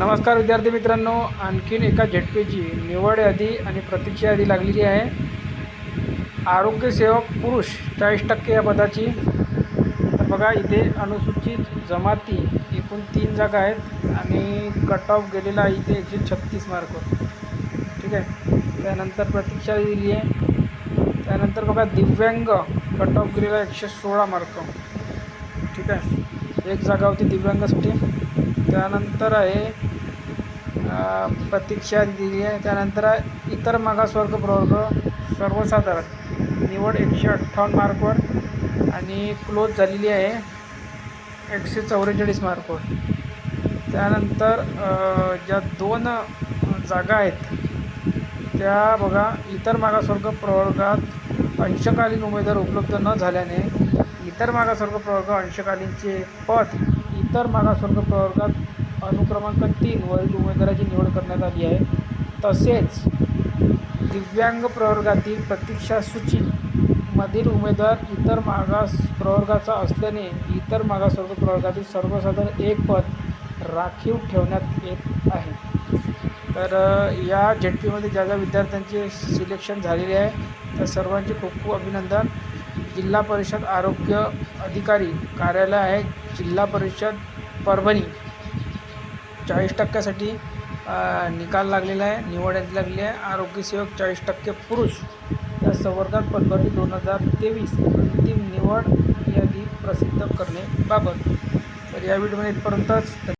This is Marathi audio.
नमस्कार विद्यार्थी मित्रांनो आणखीन एका झटपेची निवड यादी आणि प्रतीक्षा यादी लागलेली आहे. आरोग्यसेवक पुरुष चाळीस टक्के या पदाची. तर बघा इथे अनुसूचित जमाती एकूण तीन जागा आहेत आणि कट ऑफ गेलेला आहे इथे एकशे छत्तीस मार्क ठीक आहे? त्यानंतर प्रतीक्षा दिली आहे. त्यानंतर बघा दिव्यांग कट ऑफ गेलेला एकशे सोळा मार्क ठीक आहे? एक जागा होती दिव्यांगासाठी. त्यानंतर आहे प्रतीक्षा दिली आहे त्यानंतर इतर मागासवर्ग प्रवर्ग सर्वसाधारण. निवड एकशे अठ्ठावन्न मार्कवर आणि क्लोज झालेली आहे एकशे चौवेचाळीस मार्कवर. त्यानंतर ज्या दोन जागा आहेत त्या बघा इतर मागासवर्ग प्रवर्गात अंशकालीन उमेदवार उपलब्ध न झाल्याने इतर मागासवर्ग प्रवर्ग अंशकालीनचे पद इतर मागासवर्ग प्रवर्गात अनुक्रमांक तीन वरील उमेदवाराची निवड करण्यात आली आहे. तसेच दिव्यांग प्रवर्गातील प्रतीक्षा सूचीमधील उमेदवार इतर मागास प्रवर्गाचा असल्याने इतर मागासवर्ग प्रवर्गातील सर्वसाधारण एक पद राखीव ठेवण्यात येत आहे. तर या झेडपीमध्ये ज्या ज्या विद्यार्थ्यांचे सिलेक्शन झालेले आहे त्या सर्वांचे खूप खूप अभिनंदन. जिल्हा परिषद आरोग्य अधिकारी कार्यालय आहे. जिल्हा परिषद परभणी. चाळीस टक्क्यासाठी निकाल लागलेला आहे निवड यादी लागलेली आहे आरोग्यसेवक चाळीस टक्के पुरुष. या संवर्गात पदभरती दोन हजार तेवीस अंतिम निवड यादी प्रसिद्ध करण्याबाबत. तर या व्हिडिओमध्ये इथपर्यंतच.